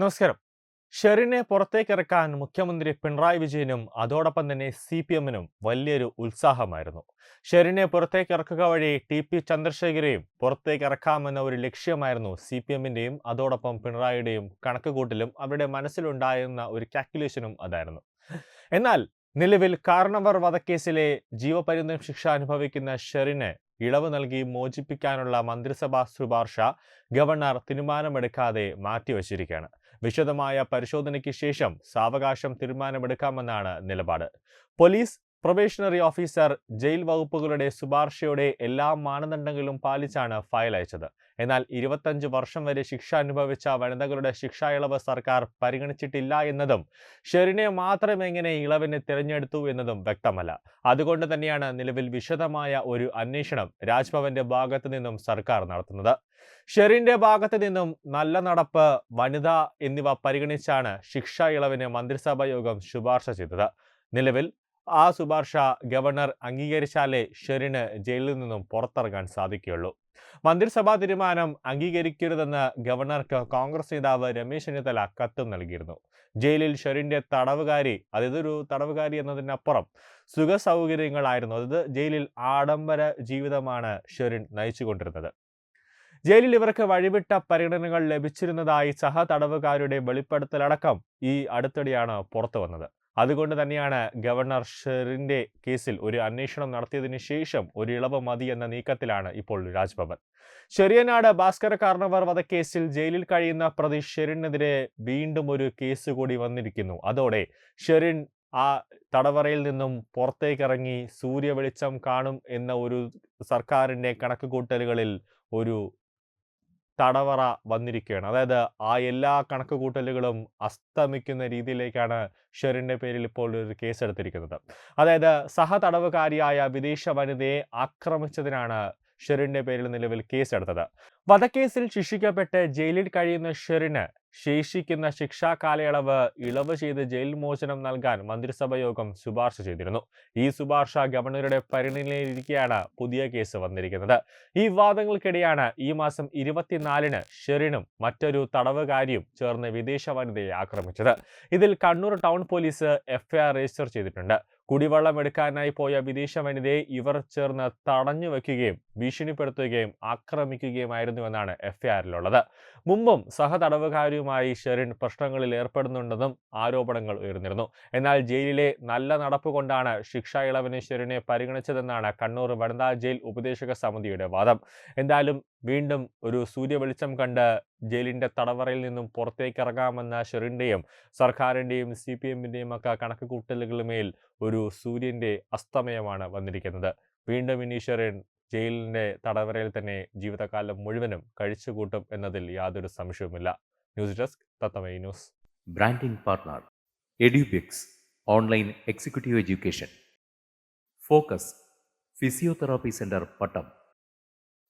നമസ്കാരം. ഷെറിനെ പുറത്തേക്കിറക്കാൻ മുഖ്യമന്ത്രി പിണറായി വിജയനും അതോടൊപ്പം തന്നെ സി പി എമ്മിനും വലിയൊരു ഉത്സാഹമായിരുന്നു. ഷെറിനെ പുറത്തേക്കിറക്കുക വഴി ടി പി ചന്ദ്രശേഖരെയും പുറത്തേക്കിറക്കാമെന്ന ഒരു ലക്ഷ്യമായിരുന്നു സി പി എമ്മിന്റെയും അതോടൊപ്പം പിണറായിയുടെയും കണക്കുകൂട്ടലും അവരുടെ മനസ്സിലുണ്ടായിരുന്ന ഒരു കാൽക്കുലേഷനും അതായിരുന്നു. എന്നാൽ നിലവിൽ കാരണവർ വധക്കേസിലെ ജീവപര്യന്തം ശിക്ഷ അനുഭവിക്കുന്ന ഷെറിന് ഇളവ് നൽകി മോചിപ്പിക്കാനുള്ള മന്ത്രിസഭാ ശുപാർശ ഗവർണർ തീരുമാനമെടുക്കാതെ മാറ്റിവച്ചിരിക്കുകയാണ്. വിശദമായ പരിശോധനയ്ക്ക് ശേഷം സാവകാശം തീരുമാനമെടുക്കാമെന്നാണ് നിലപാട്. പോലീസ് പ്രൊബേഷണറി ഓഫീസർ ജയിൽ വകുപ്പുകളുടെ ശുപാർശയുടെ എല്ലാ മാനദണ്ഡങ്ങളും പാലിച്ചാണ് ഫയൽ അയച്ചത്. എന്നാൽ ഇരുപത്തഞ്ച് വർഷം വരെ ശിക്ഷ അനുഭവിച്ച വനിതകളുടെ ശിക്ഷാ ഇളവ് സർക്കാർ പരിഗണിച്ചിട്ടില്ല എന്നതും ഷെറിനെ മാത്രം എങ്ങനെ ഇളവിനെ തിരഞ്ഞെടുത്തു എന്നതും വ്യക്തമല്ല. അതുകൊണ്ട് തന്നെയാണ് നിലവിൽ വിശദമായ ഒരു അന്വേഷണം രാജ്ഭവന്റെ ഭാഗത്തു നിന്നും സർക്കാർ നടത്തുന്നത്. ഷെറിന്റെ ഭാഗത്തു നിന്നും നല്ല നടപ്പ് വനിത എന്നിവ പരിഗണിച്ചാണ് ശിക്ഷാ ഇളവിന് മന്ത്രിസഭാ യോഗം ശുപാർശ ചെയ്തത്. നിലവിൽ ആ ശുപാർശ ഗവർണർ അംഗീകരിച്ചാലേ ഷെറിന് ജയിലിൽ നിന്നും പുറത്തിറങ്ങാൻ സാധിക്കുകയുള്ളൂ. മന്ത്രിസഭാ തീരുമാനം അംഗീകരിക്കരുതെന്ന് ഗവർണർക്ക് കോൺഗ്രസ് നേതാവ് രമേശ് ചെന്നിത്തല കത്തും നൽകിയിരുന്നു. ജയിലിൽ ഷെറിന്റെ തടവുകാരി അതൊരു തടവുകാരി എന്നതിനപ്പുറം സുഖ സൗകര്യങ്ങളായിരുന്നു. അതായത് ജയിലിൽ ആഡംബര ജീവിതമാണ് ഷെറിൻ നയിച്ചുകൊണ്ടിരുന്നത്. ജയിലിൽ ഇവർക്ക് വഴിവിട്ട പരിഗണനകൾ ലഭിച്ചിരുന്നതായി സഹ തടവുകാരുടെ വെളിപ്പെടുത്തലടക്കം ഈ അടുത്തിടെയാണ് പുറത്തു വന്നത് അതുകൊണ്ട് തന്നെയാണ് ഗവർണർ ഷെറിന്റെ കേസിൽ ഒരു അന്വേഷണം നടത്തിയതിനു ശേഷം ഒരു ഇളവ് മതി എന്ന നീക്കത്തിലാണ് ഇപ്പോൾ രാജ്ഭവൻ. ചെറിയനാട് ഭാസ്കര കാർണവർ വധക്കേസിൽ ജയിലിൽ കഴിയുന്ന പ്രതി ഷെറിനെതിരെ വീണ്ടും ഒരു കേസ് കൂടി വന്നിരിക്കുന്നു. അതോടെ ഷെറിൻ ആ തടവറയിൽ നിന്നും പുറത്തേക്കിറങ്ങി സൂര്യ വെളിച്ചം കാണും എന്ന ഒരു സർക്കാരിന്റെ കണക്കുകൂട്ടലുകളിൽ ഒരു തടവറ വന്നിരിക്കുകയാണ്. അതായത് ആ എല്ലാ കണക്ക് കൂട്ടലുകളും അസ്തമിക്കുന്ന രീതിയിലേക്കാണ് ഷെറിന്റെ പേരിൽ ഇപ്പോൾ ഒരു കേസ് എടുത്തിരിക്കുന്നത് അതായത് സഹതടവുകാരിയായ വിദേശ വനിതയെ ആക്രമിച്ചതിനാണ് ഷെറിന്റെ പേരിൽ നിലവിൽ കേസെടുത്തത്. വധക്കേസിൽ ശിക്ഷിക്കപ്പെട്ട് ജയിലിൽ കഴിയുന്ന ഷെറിന് ശേഷിക്കുന്ന ശിക്ഷാ കാലയളവ് ഇളവ് ചെയ്ത് ജയിൽ മോചനം നൽകാൻ മന്ത്രിസഭ യോഗം ശുപാർശ ചെയ്തിരുന്നു. ഈ ശുപാർശ ഗവർണറുടെ പരിഗണനയിലിരിക്കെയാണ് പുതിയ കേസ് വന്നിരിക്കുന്നത്. ഈ വാദങ്ങൾക്കിടെയാണ് ഈ മാസം ഇരുപത്തിനാലിന് ഷെറിനും മറ്റൊരു തടവുകാരിയും ചേർന്ന് വിദേശ വനിതയെ ആക്രമിച്ചത്. ഇതിൽ Kannur town police FIR register ചെയ്തിട്ടുണ്ട്. കുടിവെള്ളം എടുക്കാനായി പോയ വിദേശ വനിതയെ ഇവർ ചേർന്ന് തടഞ്ഞു വയ്ക്കുകയും ഭീഷണിപ്പെടുത്തുകയും ആക്രമിക്കുകയുമായിരുന്നുവെന്നാണ് എഫ്ഐആറിലുള്ളത്. മുമ്പും സഹതടവുകാരിയുമായി ഷെറിൻ പ്രശ്നങ്ങളിൽ ഏർപ്പെടുന്നുണ്ടെന്നും ആരോപണങ്ങൾ ഉയർന്നിരുന്നു. എന്നാൽ ജയിലിലെ നല്ല നടപ്പ് കൊണ്ടാണ് ശിക്ഷാ ഇളവിന് ഷെറിനെ പരിഗണിച്ചതെന്നാണ് കണ്ണൂർ വനിതാ ജയിൽ ഉപദേശക സമിതിയുടെ വാദം. എന്തായാലും വീണ്ടും ഒരു സൂര്യവെളിച്ചം കണ്ട് ജയിലിന്റെ തടവറയിൽ നിന്നും പുറത്തേക്ക് ഇറങ്ങാമെന്ന സർക്കാരിന്റെയും സി പി എമ്മിന്റെയും ഒക്കെ കണക്ക് കൂട്ടലുകളുമേൽ ഒരു സൂര്യന്റെ അസ്തമയമാണ് വന്നിരിക്കുന്നത്. വീണ്ടും ഇനി ഷെറിൻ ജയിലിന്റെ തടവറയിൽ തന്നെ ജീവിതകാലം മുഴുവനും കഴിച്ചുകൂട്ടും എന്നതിൽ യാതൊരു സംശയവുമില്ല. News desk തത്തമൈ news. Branding partner Edubix online executive education. Focus physiotherapy centre Pattom.